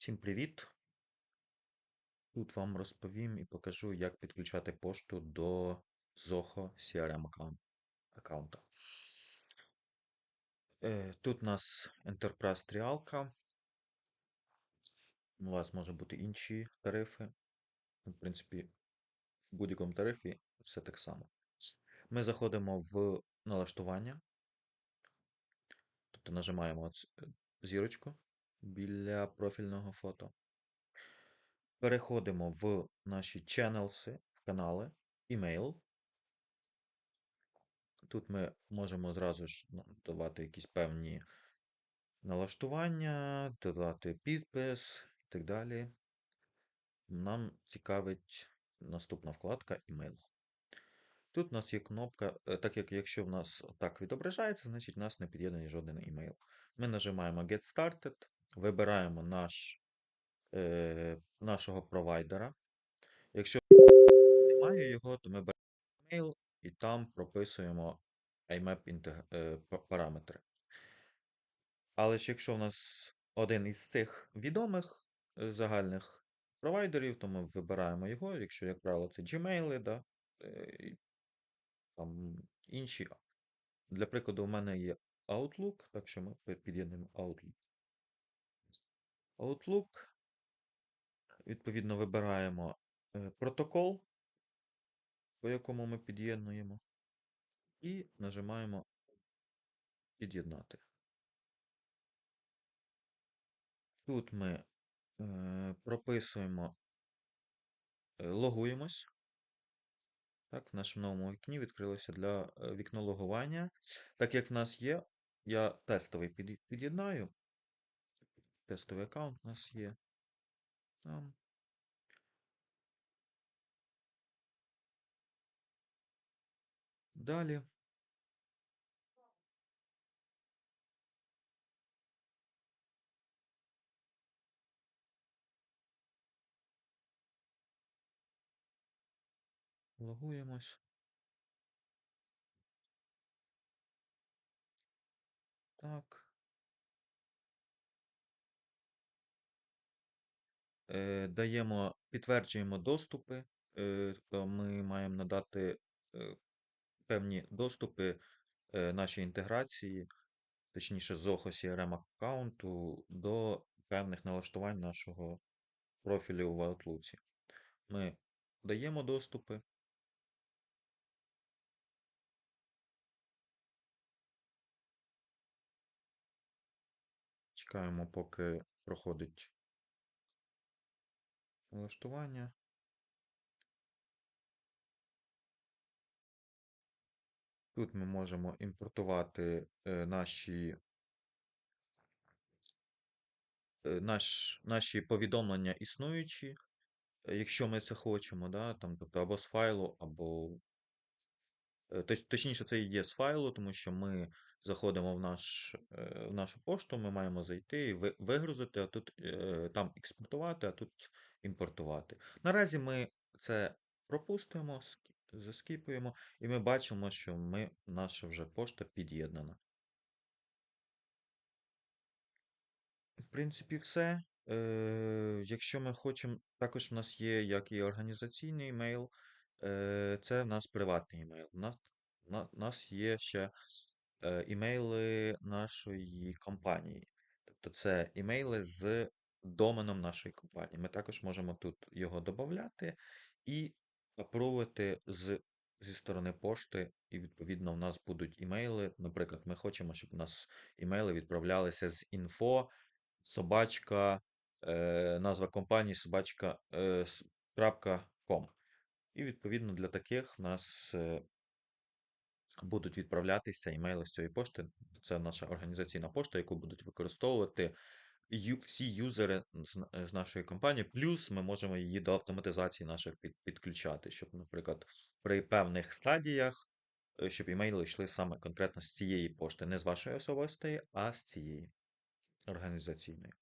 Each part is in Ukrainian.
Всім привіт! Тут вам розповім і покажу, як підключати пошту до Zoho CRM аккаунта. Е, Тут у нас Enterprise тріалка. У вас може бути інші тарифи. В принципі, в будь-якому тарифі все так само. Ми заходимо в налаштування. Тобто нажимаємо е, зірочку біля профільного фото. Переходимо в наші channels, канали, email. Тут ми можемо зразу ж давати якісь певні налаштування, додати підпис і так далі. Нам цікавить наступна вкладка email. Тут у нас є кнопка, е, так як якщо в нас так відображається, значить у нас не під'єднаний жоден email. Ми нажимаємо Get Started, вибираємо наш, е, нашого провайдера. Якщо немає його, то ми беремо email і там прописуємо IMAP е, параметри. Але ж якщо в нас один із цих відомих е, загальних провайдерів, то ми вибираємо його, якщо, як правило, це Gmail, да, е, і там інші. Для прикладу, у мене є Outlook, так що ми під'єднуємо Outlook. Outlook, відповідно, вибираємо е, протокол, по якому ми під'єднуємо, і нажимаємо під'єднати. Тут ми е, прописуємо, е, логуємось. Так, в нашому новому вікні відкрилося для вікно логування. Так як в нас є, я тестовий під'єднаю. Тестовий аккаунт у нас є. Там. Далі. Логуємось. Так. Даємо, підтверджуємо доступи. Е, тобто ми маємо надати е, певні доступи е, нашій інтеграції, точніше, з Zoho CRM аккаунту до певних налаштувань нашого профілю в Outlook. Ми даємо доступи. Чекаємо, поки проходить налаштування. Тут ми можемо імпортувати е, наші, е, наш, наші повідомлення існуючі, якщо ми це хочемо, да, там, тобто або з файлу, або Е, Точніше, це і є з файлу, тому що ми заходимо в, наш, в нашу пошту, ми маємо зайти і ви- вигрузити, а тут там експортувати, а тут імпортувати. Наразі ми це пропустимо, заскіпуємо, і ми бачимо, що ми, наша вже пошта під'єднана. В принципі, все. Е, якщо ми хочемо, також в нас є як і організаційний емейл, е, це в нас приватний емейл. У нас, на, нас є ще е, імейли нашої компанії. Тобто це імейли з доменом нашої компанії. Ми також можемо тут його додати і апрувити з, зі сторони пошти, і відповідно в нас будуть імейли. Наприклад, ми хочемо, щоб у нас імейли відправлялися з інфо собачка, е, назва компанії собачка е, ком. І відповідно для таких в нас е, будуть відправлятися імейли з цієї пошти. Це наша організаційна пошта, яку будуть використовувати всі юзери з нашої компанії. Плюс ми можемо її до автоматизації наших під- підключати, щоб, наприклад, при певних стадіях, е, щоб імейли йшли саме конкретно з цієї пошти, не з вашої особистої, а з цієї організаційної.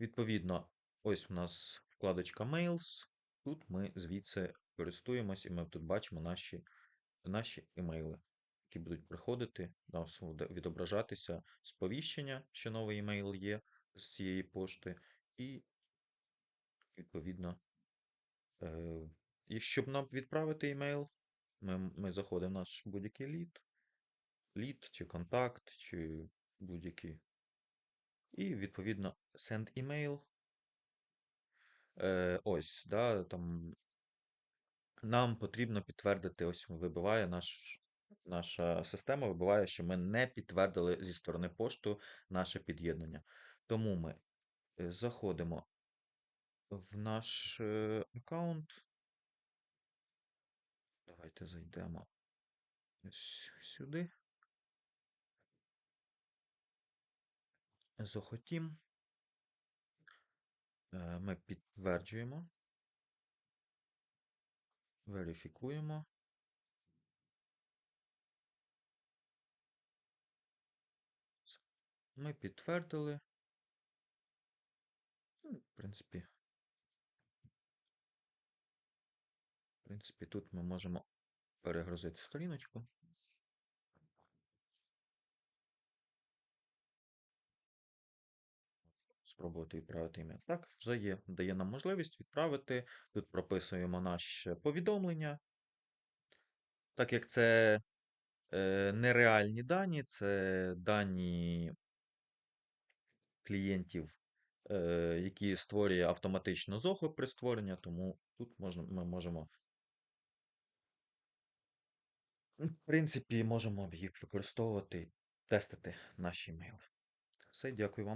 Відповідно, ось у нас вкладочка Mails. Тут ми звідси користуємось, і ми тут бачимо наші, наші емейли, які будуть приходити, відображатися сповіщення, що новий емейл є з цієї пошти, і, відповідно, е, і щоб нам відправити емейл, ми, ми заходимо в наш будь-який лід, лід чи контакт, чи будь-який. І, відповідно, send email. Е, ось, да, там нам потрібно підтвердити, ось вибиває наш, наша система, вибиває, що ми не підтвердили зі сторони пошту наше під'єднання. Тому ми е, заходимо в наш е, аккаунт. Давайте зайдемо ось сюди. Захотім. Е, Ми підтверджуємо. Верифікуємо. Ми підтвердили. Ну, В принципі, в принципі, тут ми можемо перегрузити сторіночку. Спробувати відправити ім'я. Так, вже є. Дає нам можливість відправити. Тут прописуємо наше повідомлення. Так як це е, нереальні дані, це дані клієнтів, е, які створює автоматично Zoho при створенні, тому тут можна, ми можемо, в принципі, можемо їх використовувати, тестити наші емейли. Все, дякую вам.